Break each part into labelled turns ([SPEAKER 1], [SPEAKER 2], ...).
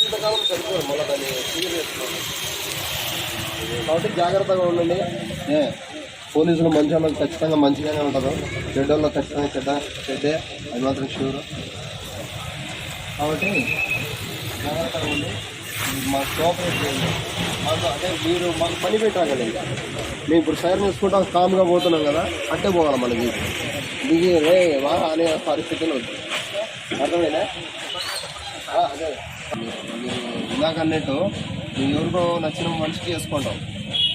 [SPEAKER 1] జీవితకాలం మళ్ళీ దాన్ని క్లియర్ కాబట్టి జాగ్రత్తగా ఉండండి. పోలీసులు మంచి వాళ్ళకి ఖచ్చితంగా మంచిగానే ఉంటారు. చెడ్డ వాళ్ళకి ఖచ్చితంగా చెడ్డ చెడ్డే అది మాత్రం షూర్ కాబట్టి జాగ్రత్తగా ఉండి మా కోఆపరేట్ చేయండి. మాకు అదే మీరు మాకు పని పెట్టాలి. కదా ఇంకా మేము ఇప్పుడు సైర్ చేసుకుంటాం కామ్గా పోతున్నాం కదా అంటే పోవాలి మన జీవితం. దిగి రే వా అనే పరిస్థితులు అర్థమైనా అదే. ఇందాక అన్నట్టు నువ్వు ఎవరికో నచ్చిన మనిషికి చేసుకుంటాం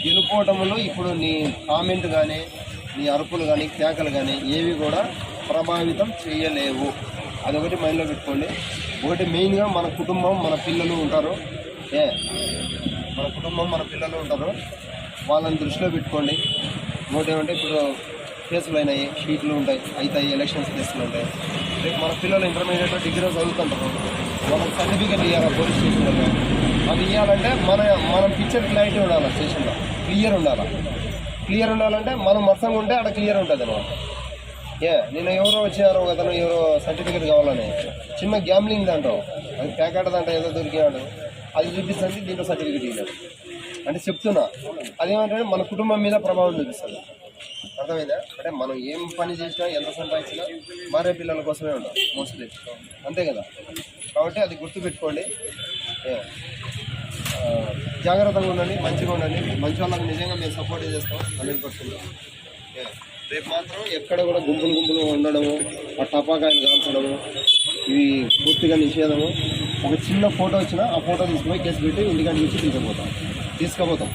[SPEAKER 1] గెలుపోవటంలో ఇప్పుడు నీ కామెంట్ కానీ నీ అరుపులు కానీ కేకలు కానీ ఏవి కూడా ప్రభావితం చేయలేవు. అదొకటి మైండ్లో పెట్టుకోండి. ఒకటి మెయిన్గా మన కుటుంబం మన పిల్లలు ఉంటారు. ఏ? మన కుటుంబం మన పిల్లలు ఉంటారు. వాళ్ళని దృష్టిలో పెట్టుకోండి. ఒకటి ఏమంటే ఇప్పుడు కేసులు అయినాయి షీట్లు ఉంటాయి అవుతాయి ఎలక్షన్స్ కేసులు ఉంటాయి. రేపు మన పిల్లలు ఇంటర్మీడియట్ డిగ్రీ చదువుతుంటారు మనం సర్టిఫికెట్ ఇవ్వాలి పోలీస్ స్టేషన్లో అది ఇవ్వాలంటే మన మనం పిక్చర్ క్లారిటీ ఉండాలి స్టేషన్లో? క్లియర్ ఉండాలి? క్లియర్ ఉండాలంటే మనం మత్సంగా ఉంటే అక్కడ క్లియర్ ఉంటుంది అనమాట ఏ నేను ఎవరో వచ్చారు అతను ఎవరో సర్టిఫికేట్ కావాలని. చిన్న గ్యామ్లింగ్ దాంట్లో. అది ప్యాకెట్ దాంట్లో ఏదో దొరికినాడు అది చూపిస్తుంది దీంట్లో సర్టిఫికేట్ ఇవ్వలేదు అంటే చెప్తున్నా అదేమంటే మన కుటుంబం మీద ప్రభావం చూపిస్తుంది. అర్థమైందా? అంటే మనం ఏం పని చేసినా ఎంత సంపాదించినా మారే పిల్లల కోసమే ఉంటాం మోస్ట్లీ అంతే కదా? కాబట్టి అది గుర్తుపెట్టుకోండి. జాగ్రత్తగా ఉండండి మంచిగా ఉండండి. మంచి వాళ్ళకి నిజంగా మేము సపోర్ట్ చేస్తాం హండ్రెడ్ పర్సెంట్ రేపు మాత్రం ఎక్కడ కూడా గుంపులు గుంపులు ఉండడము ఆ టపాకాయలు కాల్చడము ఇవి పూర్తిగా నిషేధము. ఒక చిన్న ఫోటో వచ్చినా ఆ ఫోటో తీసుకుపోయి కేసు పెట్టి ఇంటికాడి నుంచి తీసుకుపోతాం. తీసుకుపోతాం.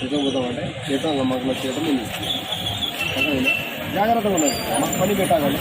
[SPEAKER 1] తీసుకుపోతాం అంటే చేద్దాం మాకు నచ్చేయటం మేము తీసుకుంటాం జాగ్రత్తగా ఉన్నాయి మాకు పని పెట్టాలి.